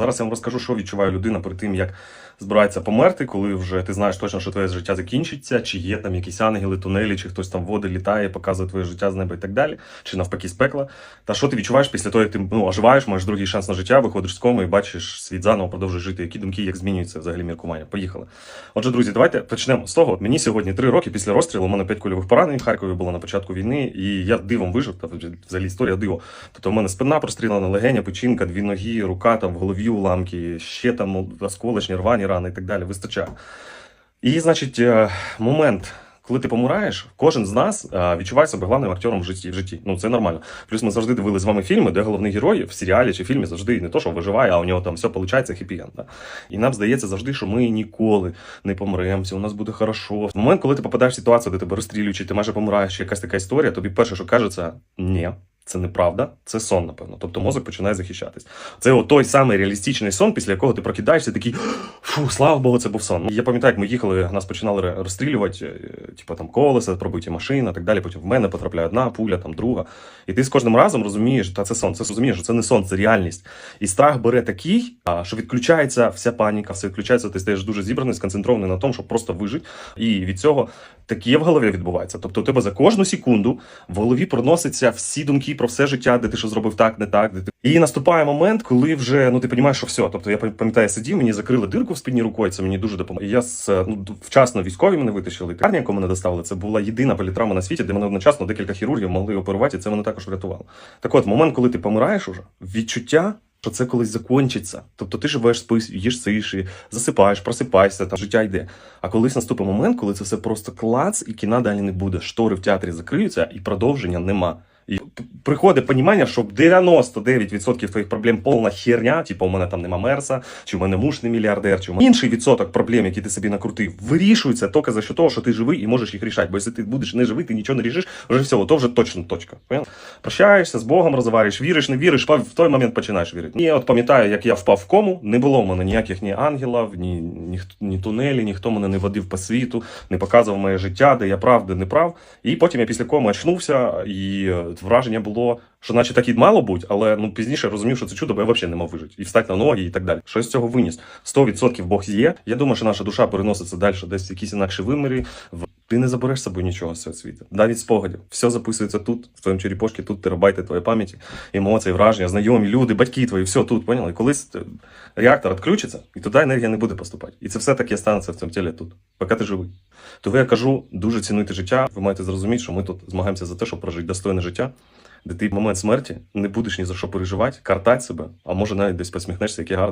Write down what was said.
Зараз я вам розкажу, що відчуває людина перед тим, як збирається померти, коли вже ти знаєш точно, що твоє життя закінчиться, чи є там якісь ангели, тунелі, чи хтось там води літає, показує твоє життя з неба і так далі, чи навпаки з пекла. Та що ти відчуваєш після того, як ти ну, оживаєш, маєш другий шанс на життя, виходиш з коми і бачиш світ заново, продовжуєш жити. Які думки, як змінюється взагалі міркування? Поїхали. Отже, друзі, давайте почнемо з того. Мені сьогодні три роки після розстрілу. У мене п'ять кульових поранень в Харкові було на початку війни, і я дивом вижив. Та взагалі історія диво. Тобто, в мене спина прострілена, легеня, печінка, дві ноги, рука там в голові уламки, ще там осколочні, рвані рани і так далі. Вистачає. І, значить, е, момент. Коли ти помираєш, кожен з нас відчуває себе головним актором в житті. В житті. Ну це нормально. Плюс ми завжди дивилися з вами фільми, де головний герой в серіалі чи фільмі завжди не то, що виживає, а у нього там все виходить хеппі-енд. Да? І нам здається завжди, що ми ніколи не помремо, все у нас буде хорошо. В момент, коли ти попадаєш в ситуацію, де тебе розстрілюють, чи ти майже помираєш, якась така історія, тобі перше, що кажеться, ні. Це неправда, це сон, напевно. Тобто мозок починає захищатись. Це той самий реалістичний сон, після якого ти прокидаєшся, такий фу, слава Богу, це був сон. Я пам'ятаю, як ми їхали, нас починали розстрілювати, типу там колеса, пробиті машина, так далі. Потім в мене потрапляє одна пуля, там друга. І ти з кожним разом розумієш, та це сон. Це розумієш, що це не сон, це реальність. І страх бере такий, що відключається вся паніка, все відключається, ти стаєш дуже зібраний, сконцентрований на тому, щоб просто вижити. І від цього таке в голові відбувається. Тобто, у тебе за кожну секунду в голові проносяться всі думки про все життя, де ти що зробив так, не так, де ти. І наступає момент, коли вже ну ти розумієш, що все. Тобто я пам- пам'ятаю, сидів, мені закрили дирку в спині рукою, це мені дуже допомогло. Я з ну вчасно військові мене витащили. Лікарня, яку мене доставили, це була єдина політравма на світі, де мене одночасно декілька хірургів могли оперувати, і це мене також врятувало. Так от, момент, коли ти помираєш уже, відчуття. Що це колись закінчиться. Тобто ти живеш, спиш, їш сиші, засипаєш, просипаєшся, там життя йде. А колись наступить момент, коли це все просто клац, і кіна далі не буде. Штори в театрі закриються, і продовження нема. І приходить розуміння, що 99% твоїх проблем повна херня, типу у мене там нема мерса, чи у мене муж не мільярдер, чи у мене інший відсоток проблем, які ти собі накрутив, вирішується тільки за що того, що ти живий і можеш їх рішати. Бо якщо ти будеш не живий, ти нічого не рішиш, вже все, то вже точно точка. Прощаєшся з Богом, розговорюєш, віриш, не віриш, в той момент починаєш вірити. Ні, от пам'ятаю, як я впав в кому, не було в мене ніяких ні ангелів, ні, ні, ні тунелі, ніхто мене не водив по світу, не показував моє життя, де я прав, де не прав. І потім я після коми очнувся, і е, враження було, що наче так і мало бути, але ну пізніше розумів, що це чудо, бо я взагалі не мав вижити. І встати на ноги і так далі. Що з цього виніс? 100% Бог є. Я думаю, що наша душа переноситься далі десь в якісь інакші вимірі. Ти не забереш з собою нічого з цього світу. Навіть спогадів. Все записується тут, в твоєму черепошці, тут терабайти твоєї пам'яті, емоції, враження, знайомі, люди, батьки твої, все тут, поняли? Колись е, реактор відключиться, і туди енергія не буде поступати. І це все таки станеться в цьому тілі тут, поки ти живий. Тому я кажу, дуже цінуйте життя. Ви маєте зрозуміти, що ми тут змагаємося за те, щоб прожити достойне життя, де ти в момент смерті не будеш ні за що переживати, картати себе, а може навіть десь посміхнешся, який гарне.